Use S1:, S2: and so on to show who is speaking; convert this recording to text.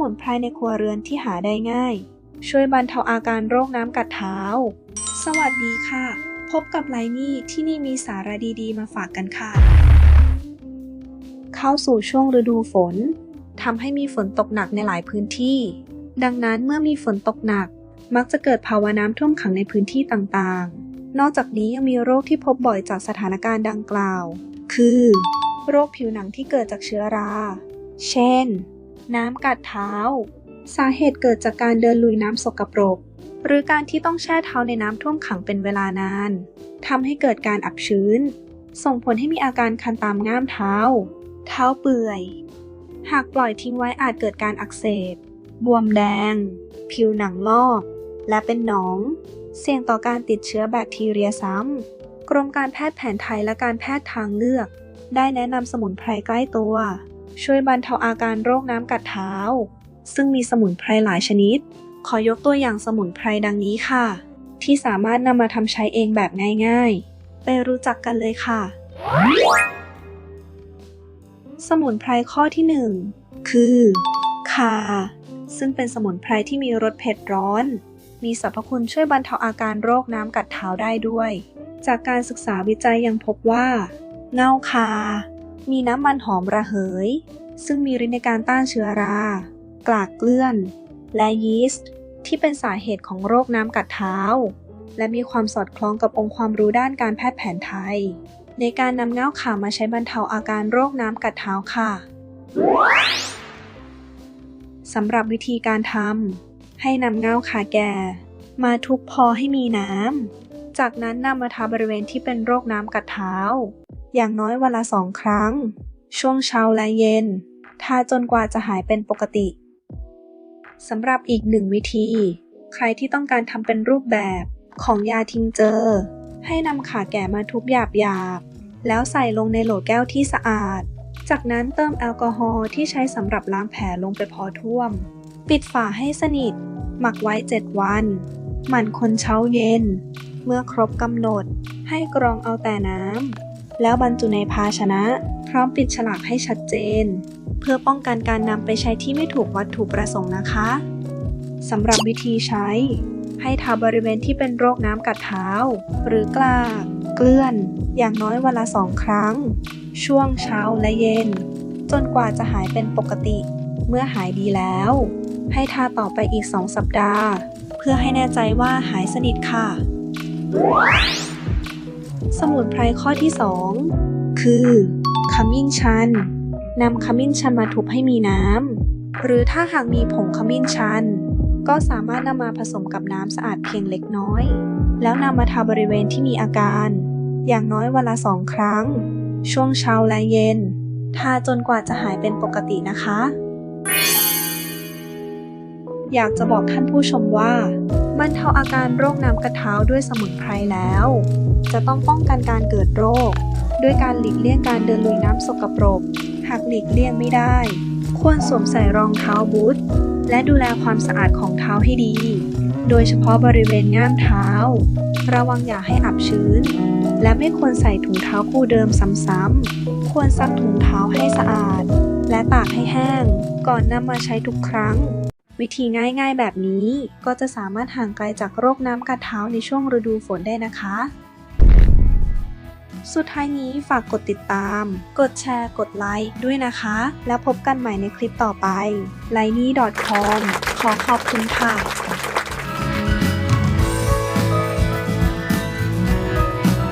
S1: มุนไพรในครัวเรือนที่หาได้ง่าย ช่วยบรรเทาอาการโรคน้ำกัดเท้า สวัสดีค่ะ พบกับไลนี่ที่นี่มีสาระดีๆ มาฝากกันค่ะ เข้าสู่ช่วงฤดูฝนทำให้มีฝนตกหนักในหลายพื้นที่ ดังนั้นเมื่อมีฝนตกหนัก มักจะเกิดภาวะน้ำท่วมขังในพื้นที่ต่างๆ นอกจากนี้ยังมีโรคที่พบบ่อยจากสถานการณ์ดังกล่าว คือ โรคผิวหนังที่เกิดจากเชื้อรา เช่น น้ำกัดเท้า สาเหตุเกิดจากการเดินลุยน้ำสกปรก หรือการที่ต้องแช่เท้าในน้ำท่วมขังเป็นเวลานานทำให้เกิดการอับชื้น ส่งผลให้มีอาการคันตามง่ามเท้า เท้าเปื่อย หากปล่อยทิ้งไว้อาจเกิดการอักเสบบวมแดง ผิวหนังลอก และเป็นหนอง เสี่ยงต่อการติดเชื้อแบคทีเรียซ้ำ กรมการแพทย์แผนไทยและการแพทย์ทางเลือก ได้แนะนำสมุนไพรใกล้ตัว ช่วยบรรเทาอาการโรคน้ำกัดเท้า ซึ่งมีสมุนไพรหลายชนิด ขอยกตัวอย่างสมุนไพรดังนี้ค่ะ ที่สามารถนำมาทำใช้เองแบบง่ายๆ ไปรู้จักกันเลยค่ะ สมุนไพรข้อที่ 1 คือคาซึ่งเป็นสมุนไพรที่มีรสเผ็ดร้อน มีสรรพคุณช่วยบรรเทาอาการโรคน้ำกัดเท้าได้ด้วย จากการศึกษาวิจัยยังพบว่า เง่าคา มีน้ำมันหอมระเหย ซึ่งมีฤทธิ์ในการต้านเชื้อรา กลากเกลื่อน และยีสต์ที่เป็นสาเหตุของโรคน้ำกัดเท้า และมีความสอดคล้องกับองค์ความรู้ด้านการแพทย์แผนไทย ในการนำเง่าขามาใช้บรรเทาอาการโรคน้ำกัดเท้าค่ะสำหรับวิธีการทำให้นำเง่าขาแก่ มาทุบพอให้มีน้ำ จากนั้นนำมาทาบริเวณที่เป็นโรคน้ำกัดเท้า อย่างน้อยวันละสองครั้ง ช่วงเช้าและเย็น ทาจนกว่าจะหายเป็นปกติสำหรับอีกหนึ่งวิธี ใครที่ต้องการทำเป็นรูปแบบของยาทิงเจอ ให้นำขาแก่มาทุบหยาบๆแล้วใส่ลงในโหลแก้วที่สะอาด จากนั้นเติมแอลกอฮอล์ที่ใช้สำหรับล้างแผลลงไปพอท่วม ปิดฝาให้สนิท หมักไว้ 7 วัน หมั่นคนเช้าเย็น เมื่อครบกำหนด ให้กรองเอาแต่น้ำ แล้วบรรจุในภาชนะ พร้อมปิดฉลากให้ชัดเจน เพื่อป้องกันการนำไปใช้ที่ไม่ถูกวัตถุประสงค์นะคะสำหรับวิธีใช้ ให้ทาบริเวณที่เป็นโรคน้ำกัดเท้า หรือกลาก เกลื่อน อย่างน้อยวันละสองครั้ง ช่วงเช้าและเย็น จนกว่าจะหายเป็นปกติ เมื่อหายดีแล้ว ให้ทาต่อไปอีก 2 สัปดาห์ เพื่อให้แน่ใจว่าหายสนิทค่ะ สมุนไพรข้อที่ 2 คือขมิ้นชันนำขมิ้นชันมาทุบให้มีน้ำหรือถ้าหากมีผงขมิ้นชัน ก็สามารถนำมาผสมกับน้ำสะอาดเพียงเล็กน้อย แล้วนำมาทาบริเวณที่มีอาการ อย่างน้อยวันละสองครั้ง ช่วงเช้าและเย็น ทาจนกว่าจะหายเป็นปกตินะคะ อยากจะบอกท่านผู้ชมว่าบรรเทาอาการโรคน้ำกระเท้าด้วยสมุนไพรแล้ว จะต้องป้องกันการเกิดโรค ด้วยการหลีกเลี่ยงการเดินลุยน้ำสกปรก หากหลีกเลี่ยงไม่ได้ ควรสวมใส่รองเท้าบูทและดูแลความสะอาดของเท้าให้ดี โดยเฉพาะบริเวณง่ามเท้า ระวังอย่าให้อับชื้น และไม่ควรใส่ถุงเท้าคู่เดิมซ้ำๆ ควรซักถุงเท้าให้สะอาด และตากให้แห้ง ก่อนนำมาใช้ทุกครั้ง วิธีง่ายๆแบบนี้ก็จะสามารถห่างไกลจากโรคน้ำกัดเท้าในช่วงฤดูฝนได้นะคะ สุดท้ายนี้ฝากกดติดตาม กดแชร์ กดไลค์ด้วยนะคะ แล้วพบกันใหม่ในคลิปต่อไป liney.com ขอขอบคุณค่ะ